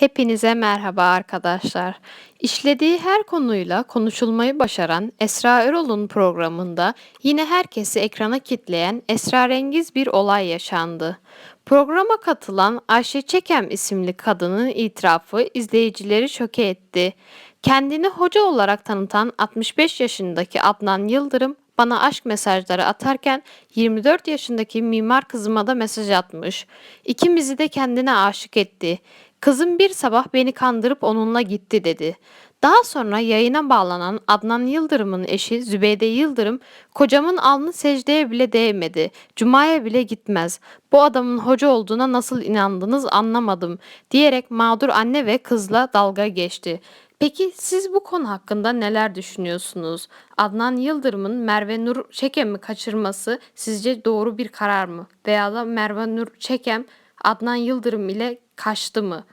Hepinize merhaba arkadaşlar. İşlediği her konuyla konuşulmayı başaran Esra Erol'un programında yine herkesi ekrana kitleyen esrarengiz bir olay yaşandı. Programa katılan Ayşe Çekem isimli kadının itirafı izleyicileri şoke etti. Kendini hoca olarak tanıtan 65 yaşındaki Adnan Yıldırım bana aşk mesajları atarken 24 yaşındaki mimar kızıma da mesaj atmış. İkimizi de kendine aşık etti. Kızım bir sabah beni kandırıp onunla gitti dedi. Daha sonra yayına bağlanan Adnan Yıldırım'ın eşi Zübeyde Yıldırım, kocamın alnı secdeye bile değmedi, cumaya bile gitmez. Bu adamın hoca olduğuna nasıl inandınız anlamadım diyerek mağdur anne ve kızla dalga geçti. Peki siz bu konu hakkında neler düşünüyorsunuz? Adnan Yıldırım'ın Merve Nur Çekem'i kaçırması sizce doğru bir karar mı? Veya da Merve Nur Çekem Adnan Yıldırım ile kaçtı mı?